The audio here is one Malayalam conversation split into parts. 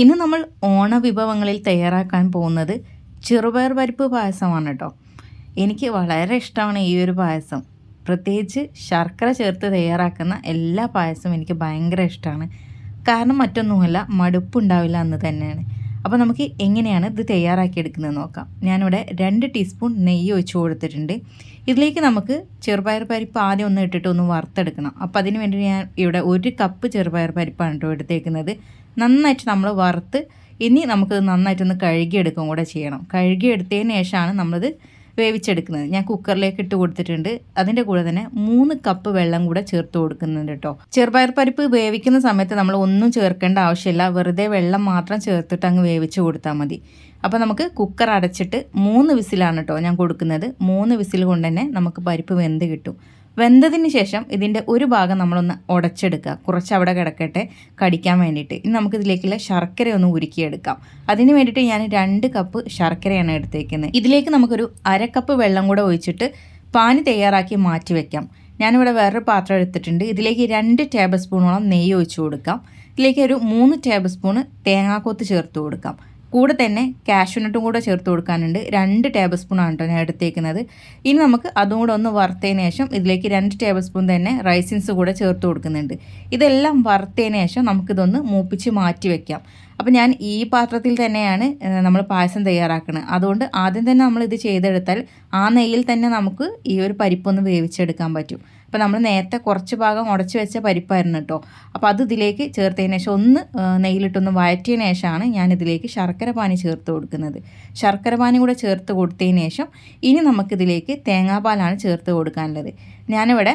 ഇന്ന് നമ്മൾ ഓണവിഭവങ്ങളിൽ തയ്യാറാക്കാൻ പോകുന്നത് ചെറുപയർ പരിപ്പ് പായസമാണ് കേട്ടോ എനിക്ക് വളരെ ഇഷ്ടമാണ് ഈ ഒരു പായസം. പ്രത്യേകിച്ച് ശർക്കര ചേർത്ത് തയ്യാറാക്കുന്ന എല്ലാ പായസവും എനിക്ക് ഭയങ്കര ഇഷ്ടമാണ്. കാരണം മറ്റൊന്നുമല്ല മടുപ്പുണ്ടാവില്ല എന്ന് തന്നെയാണ്. അപ്പോൾ നമുക്ക് എങ്ങനെയാണ് ഇത് തയ്യാറാക്കിയെടുക്കുന്നത് നോക്കാം. ഞാനിവിടെ രണ്ട് ടീസ്പൂൺ നെയ്യ് ഒഴിച്ച് കൊടുത്തിട്ടുണ്ട്. ഇതിലേക്ക് നമുക്ക് ചെറുപയർ പരിപ്പ് ആദ്യം ഒന്ന് ഇട്ടിട്ട് ഒന്ന് വറുത്തെടുക്കണം. അപ്പോൾ അതിന് വേണ്ടി ഞാൻ ഇവിടെ ഒരു കപ്പ് ചെറുപയർ പരിപ്പാണ് കേട്ടോ എടുത്തേക്കുന്നത്. നന്നായിട്ട് നമ്മൾ വറുത്ത് ഇനി നമുക്കത് നന്നായിട്ടൊന്ന് കഴുകിയെടുക്കും കൂടെ ചെയ്യണം. കഴുകിയെടുത്തതിന് ശേഷമാണ് നമ്മളിത് വേവിച്ചെടുക്കുന്നത്. ഞാൻ കുക്കറിലേക്ക് ഇട്ട് കൊടുത്തിട്ടുണ്ട്. അതിന്റെ കൂടെ തന്നെ മൂന്ന് കപ്പ് വെള്ളം കൂടെ ചേർത്ത് കൊടുക്കുന്നുണ്ട് കേട്ടോ ചെറുപയർ പരിപ്പ് വേവിക്കുന്ന സമയത്ത് നമ്മൾ ഒന്നും ചേർക്കേണ്ട ആവശ്യമില്ല. വെറുതെ വെള്ളം മാത്രം ചേർത്തിട്ട് അങ്ങ് വേവിച്ച് കൊടുത്താൽ മതി. അപ്പോൾ നമുക്ക് കുക്കർ അടച്ചിട്ട് മൂന്ന് വിസിലാണ് കേട്ടോ ഞാൻ കൊടുക്കുന്നത്. മൂന്ന് വിസിൽ കൊണ്ട് തന്നെ നമുക്ക് പരിപ്പ് വെന്ത് കിട്ടും. വെന്തതിന് ശേഷം ഇതിന്റെ ഒരു ഭാഗം നമ്മളൊന്ന് ഉടച്ചെടുക്കുക. കുറച്ച് അവിടെ കിടക്കട്ടെ. കടിക്കാൻ വേണ്ടിയിട്ട്. ഇനി നമുക്കിതിലേക്കുള്ള ശർക്കര ഒന്ന് ഉരുക്കിയെടുക്കാം. അതിന് വേണ്ടിയിട്ട് ഞാൻ രണ്ട് കപ്പ് ശർക്കരയാണ് എടുത്തേക്കുന്നത്. ഇതിലേക്ക് നമുക്കൊരു അര കപ്പ് വെള്ളം കൂടെ ഒഴിച്ചിട്ട് പാനി തയ്യാറാക്കി മാറ്റി വയ്ക്കാം ഞാനിവിടെ വേറൊരു പാത്രം എടുത്തിട്ടുണ്ട്. ഇതിലേക്ക് രണ്ട് ടേബിൾ സ്പൂണോളം നെയ്യ് ഒഴിച്ചു കൊടുക്കാം. ഇതിലേക്ക് ഒരു മൂന്ന് ടേബിൾ സ്പൂണ് തേങ്ങാക്കൊത്ത് ചേർത്ത് കൊടുക്കാം. കൂടെ തന്നെ കാഷ്യൂനട്ടും കൂടെ ചേർത്ത് കൊടുക്കാനുണ്ട്. രണ്ട് ടേബിൾ സ്പൂൺ ആണ് കേട്ടോ ഞാൻ എടുത്തേക്കുന്നത്. ഇനി നമുക്ക് അതും കൂടെ ഒന്ന് വറുത്തതിന് ശേഷം ഇതിലേക്ക് രണ്ട് ടേബിൾ സ്പൂൺ തന്നെ റൈസിൻസ് കൂടെ ചേർത്ത് കൊടുക്കുന്നുണ്ട്. ഇതെല്ലാം വറുത്തതിന് ശേഷം നമുക്കിതൊന്ന് മൂപ്പിച്ച് മാറ്റി വെക്കാം. അപ്പോൾ ഞാൻ ഈ പാത്രത്തിൽ തന്നെയാണ് നമ്മൾ പായസം തയ്യാറാക്കുന്നത് അതുകൊണ്ട് ആദ്യം തന്നെ നമ്മൾ ഇത് ചെയ്തെടുത്താൽ ആ നെയ്യിൽ തന്നെ നമുക്ക് ഈ ഒരു പരിപ്പൊന്ന് വേവിച്ചെടുക്കാൻ പറ്റും. അപ്പോൾ നമ്മൾ നേരത്തെ കുറച്ച് ഭാഗം ഉടച്ച് വെച്ച പരിപ്പായിരുന്നു കേട്ടോ. അപ്പോൾ അത് ഇതിലേക്ക് ചേർത്തതിന് ശേഷം ഒന്ന് നെയ്യിലിട്ടൊന്ന് വഴറ്റിയതിന് ശേഷമാണ് ഞാൻ ഇതിലേക്ക് ശർക്കര പാനി ചേർത്ത് കൊടുക്കുന്നത്. ശർക്കര പാനി കൂടെ ചേർത്ത് കൊടുത്തതിന് ശേഷം ഇനി നമുക്കിതിലേക്ക് തേങ്ങാപ്പാലാണ് ചേർത്ത് കൊടുക്കാനുള്ളത്. ഞാനിവിടെ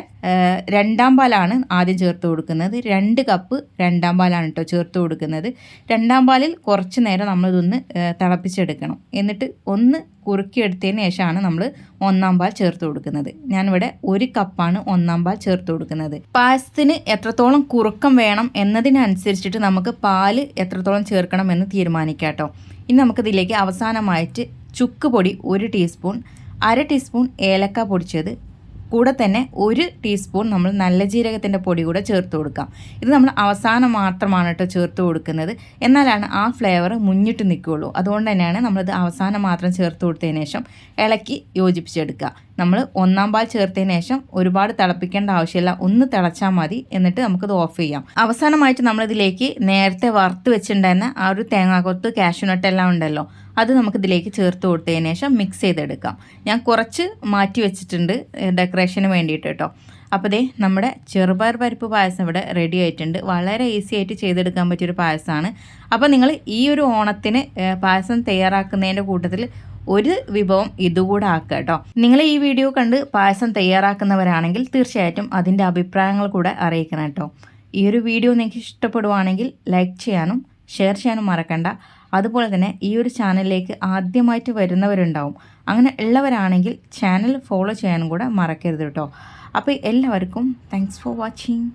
രണ്ടാം പാലാണ് ആദ്യം ചേർത്ത് കൊടുക്കുന്നത്. രണ്ട് കപ്പ് രണ്ടാം പാലാണ് കേട്ടോ ചേർത്ത് കൊടുക്കുന്നത്. രണ്ടാം പാലിൽ കുറച്ച് നേരം നമ്മളിതൊന്ന് തിളപ്പിച്ചെടുക്കണം. എന്നിട്ട് ഒന്ന് കുറുക്കിയെടുത്തതിന് ശേഷമാണ് നമ്മൾ ഒന്നാം പാൽ ചേർത്ത് കൊടുക്കുന്നത്. ഞാനിവിടെ ഒരു കപ്പാണ് ഒന്നാം പാൽ ചേർത്ത് കൊടുക്കുന്നത്. പായസത്തിന് എത്രത്തോളം കുറുക്കം വേണം എന്നതിനനുസരിച്ചിട്ട് നമുക്ക് പാൽ എത്രത്തോളം ചേർക്കണം എന്ന് തീരുമാനിക്കാം കേട്ടോ ഇനി നമുക്കിതിലേക്ക് അവസാനമായിട്ട് ചുക്ക് പൊടി ഒരു ടീസ്പൂൺ അര ടീസ്പൂൺ ഏലക്ക പൊടിച്ചത് കൂടെ തന്നെ ഒരു ടീസ്പൂൺ നമ്മൾ നല്ല ജീരകത്തിന്റെ പൊടി കൂടെ ചേർത്ത് കൊടുക്കാം. ഇത് നമ്മൾ അവസാനം മാത്രമാണ് കേട്ടോ ചേർത്ത് കൊടുക്കുന്നത്. എന്നാലാണ് ആ ഫ്ലേവർ മുന്നിട്ട് നിൽക്കുകയുള്ളൂ. അതുകൊണ്ട് തന്നെയാണ് നമ്മളിത് അവസാനം മാത്രം ചേർത്ത് കൊടുത്തതിന് ശേഷം ഇളക്കി യോജിപ്പിച്ചെടുക്കുക. നമ്മൾ ഒന്നാം പാൽ ചേർത്തതിന് ശേഷം ഒരുപാട് തിളപ്പിക്കേണ്ട ആവശ്യമില്ല. ഒന്ന് തിളച്ചാൽ മതി. എന്നിട്ട് നമുക്കത് ഓഫ് ചെയ്യാം. അവസാനമായിട്ട് നമ്മളിതിലേക്ക് നേരത്തെ വറുത്ത് വെച്ചിട്ടുണ്ടായിരുന്ന ആ ഒരു തേങ്ങാക്കൊത്ത് കാഷ്യൂനട്ട് എല്ലാം ഉണ്ടല്ലോ അത് നമുക്കിതിലേക്ക് ചേർത്ത് കൊടുത്തതിന് ശേഷം മിക്സ് ചെയ്തെടുക്കാം. ഞാൻ കുറച്ച് മാറ്റി വെച്ചിട്ടുണ്ട് ഡെക്കറേഷന് വേണ്ടിയിട്ട് കേട്ടോ. അപ്പോൾ ദേ നമ്മുടെ ചെറുപയർ പരിപ്പ് പായസം ഇവിടെ റെഡി ആയിട്ടുണ്ട്. വളരെ ഈസി ആയിട്ട് ചെയ്തെടുക്കാൻ പറ്റിയൊരു പായസമാണ്. അപ്പോൾ നിങ്ങൾ ഈ ഒരു ഓണത്തിന് പായസം തയ്യാറാക്കുന്നതിന്റെ കൂട്ടത്തിൽ ഒരു വിഭവം ഇതുകൂടെ ആക്കുക കേട്ടോ. നിങ്ങൾ ഈ വീഡിയോ കണ്ട് പായസം തയ്യാറാക്കുന്നവരാണെങ്കിൽ തീർച്ചയായിട്ടും അതിന്റെ അഭിപ്രായങ്ങൾ കൂടെ അറിയിക്കണം കേട്ടോ. ഈ ഒരു വീഡിയോ നിങ്ങൾക്ക് ഇഷ്ടപ്പെടുവാണെങ്കിൽ ലൈക്ക് ചെയ്യാനും ഷെയർ ചെയ്യാനും മറക്കണ്ട. അതുപോലെ തന്നെ ഈ ഒരു ചാനലിലേക്ക് ആദ്യമായിട്ട് വരുന്നവരുണ്ടാവും. അങ്ങനെ ഉള്ളവരാണെങ്കിൽ ചാനൽ ഫോളോ ചെയ്യാനും കൂടെ മറക്കരുത് കേട്ടോ. അപ്പോൾ എല്ലാവർക്കും താങ്ക്സ് ഫോർ വാച്ചിങ്